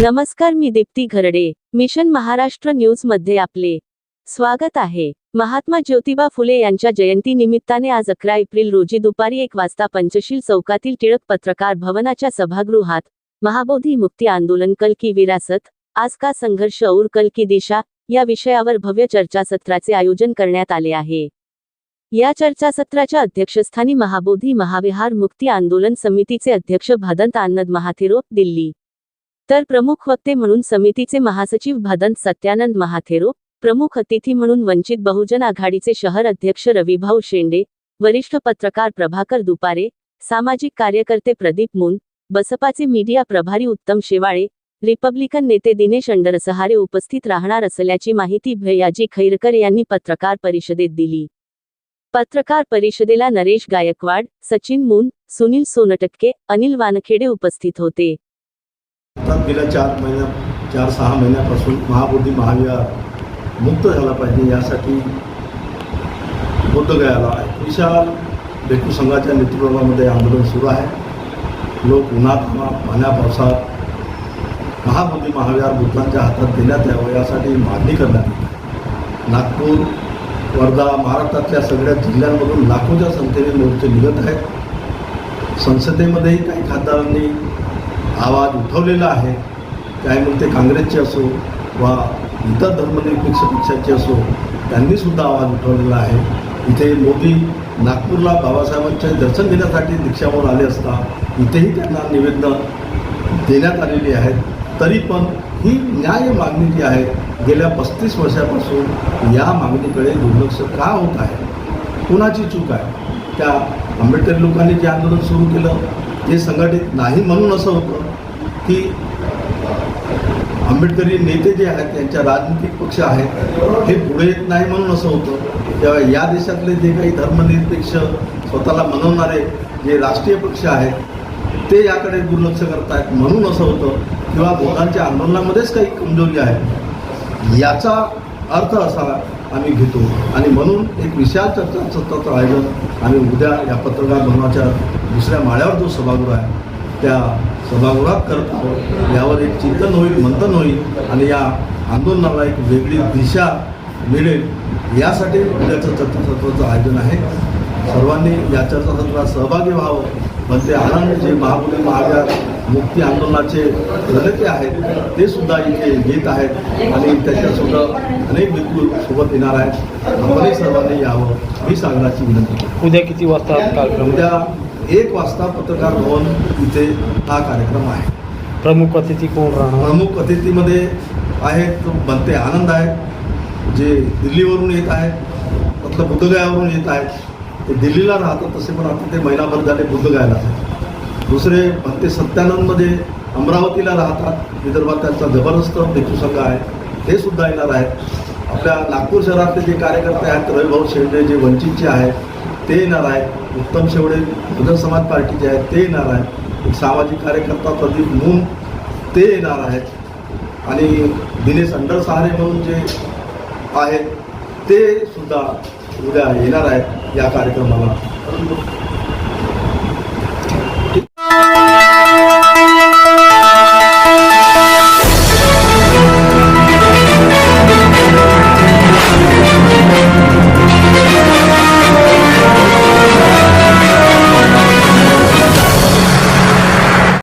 नमस्कार मी दीप्ती घरडे. मिशन महाराष्ट्र न्यूजमध्ये आपले स्वागत आहे. महात्मा ज्योतिबा फुले यांच्या जयंती निमित्ताने आज अकरा एप्रिल रोजी दुपारी एक वाजता पंचशील चौकातील टिळक पत्रकार भवनाच्या सभागृहात महाबोधी मुक्ती आंदोलन कल की विरासत आज का संघर्ष और कल की दिशा या विषयावर भव्य चर्चासत्राचे आयोजन करण्यात आले आहे. या चर्चासत्राच्या अध्यक्षस्थानी महाबोधी महाविहार मुक्ती आंदोलन समितीचे अध्यक्ष भदंत आनंद महाथेरो दिल्ली. तर प्रमुख वक्ते म्हणून समितीचे महासचिव भदंत सत्यानंद महाथेरो प्रमुख अतिथी म्हणून वंचित बहुजन आघाडीचे शहर अध्यक्ष रविभाऊ शेंडे वरिष्ठ पत्रकार प्रभाकर दुपारे सामाजिक कार्यकर्ते प्रदीप मुन बसपाचे मीडिया प्रभारी उत्तम शेवाळे रिपब्लिकन नेते दिनेश अंडरसहारे उपस्थित राहणार असल्याची माहिती भैयाजी खैरकर यांनी पत्रकार परिषदेत दिली. पत्रकार परिषदेला नरेश गायकवाड सचिन मुन सुनील सोनटक्के अनिल वानखेडे उपस्थित होते. गेल्या चार महिन्या चार सहा महिन्यापासून महाबोधी महाविहार मुक्त झाला पाहिजे यासाठी बोधगयाला विशाल भेटू संघाच्या नेतृत्वामध्ये आंदोलन सुरू आहे. लोक उन्हात पाण्या पावसात महाबोधी महाविहार भूतांच्या हातात देण्यात यावं यासाठी मागणी करण्यात येत आहे. नागपूर वर्धा महाराष्ट्रातल्या सगळ्या जिल्ह्यांमधून लाखोच्या संख्येने मोर्चे निघत आहेत. संसदेमध्येही काही खासदारांनी आवाज उठवलेला आहे. काय मग ते काँग्रेसचे असो वा इतर धर्मनिरपेक्ष पक्षाचे असो त्यांनीसुद्धा आवाज उठवलेला आहे. इथे मोदी नागपूरला बाबासाहेबांचे दर्शन घेण्यासाठी दीक्षावर आले असता इथेही त्यांना निवेदनं देण्यात आलेली आहेत. तरी पण ही न्याय मागणी जी आहे गेल्या पस्तीस वर्षापासून या मागणीकडे दुर्लक्ष का होत आहे? कुणाची चूक आहे? त्या आंबेडकरी लोकांनी जे आंदोलन सुरू केलं ते संघटित नाही म्हणून असं होतं की आंबेडकरी नेते जे आहेत त्यांच्या राजनीतिक पक्ष आहेत हे पुढे येत नाही म्हणून असं होतं. तेव्हा या देशातले जे काही धर्मनिरपेक्ष स्वतःला मनवणारे जे राष्ट्रीय पक्ष आहेत ते याकडे दुर्लक्ष करतायत म्हणून असं होतं. किंवा बोधांच्या आंदोलनामध्येच काही कमजोरी आहे याचा अर्थ असा आम्ही घेतो. आणि म्हणून एक विशाल चर्चासत्राचं आयोजन आम्ही उद्या या पत्रकार भवनाच्या दुसऱ्या माळ्यावर जो सभागृह आहे त्या सभागृहात करत आहोत. यावर एक चिंतन होईल मंथन होईल. आणि या आंदोलनाला एक वेगळी दिशा मिळेल. यासाठी उद्याचं चर्चासत्राचं आयोजन आहे. सर्वांनी या चर्चासत्रात सहभागी व्हावं. ते आनंद जे महाबोधी महाविहार मुक्ती आंदोलनाचे प्रणेते आहेत ते सुद्धा इथे येत आहेत. आणि त्याच्यासुद्धा अनेक बिलकुल सोबत येणार आहेत. आपणही सर्वांनी यावं ही सांगण्याची विनंती. उद्या किती वाजता कार्यक्रम? उद्या एक वाजता पत्रकार भवन इथे हा कार्यक्रम आहे. प्रमुख अतिथी कोण राहणार? प्रमुख अतिथीमध्ये आहेत बनते आनंद आहेत. जे दिल्लीवरून येत आहेत मतलब बुद्धगयावरून येत आहेत. ते दिल्लीला राहतात तसे पण आता ते महिनाभर झाले बुद्ध गायला दुसरे भक्ते सत्यानंदमध्ये अमरावतीला राहतात विदर्भात त्यांचा जबरदस्त भेटूसंघ आहे ते सुद्धा येणार आहेत. आपल्या नागपूर शहरातले जे कार्यकर्ते आहेत रविभाऊ शेंडे जे वंचितचे आहेत ते येणार आहेत. उत्तम शेवडे बहुजन समाज पार्टीचे आहेत ते येणार आहेत. एक सामाजिक कार्यकर्ता प्रदीप मून ते येणार आहेत. आणि दिनेश अंडरसहारे म्हणून जे आहेत ते सुद्धा उद्या येणार आहेत. या कार्यक्रमाला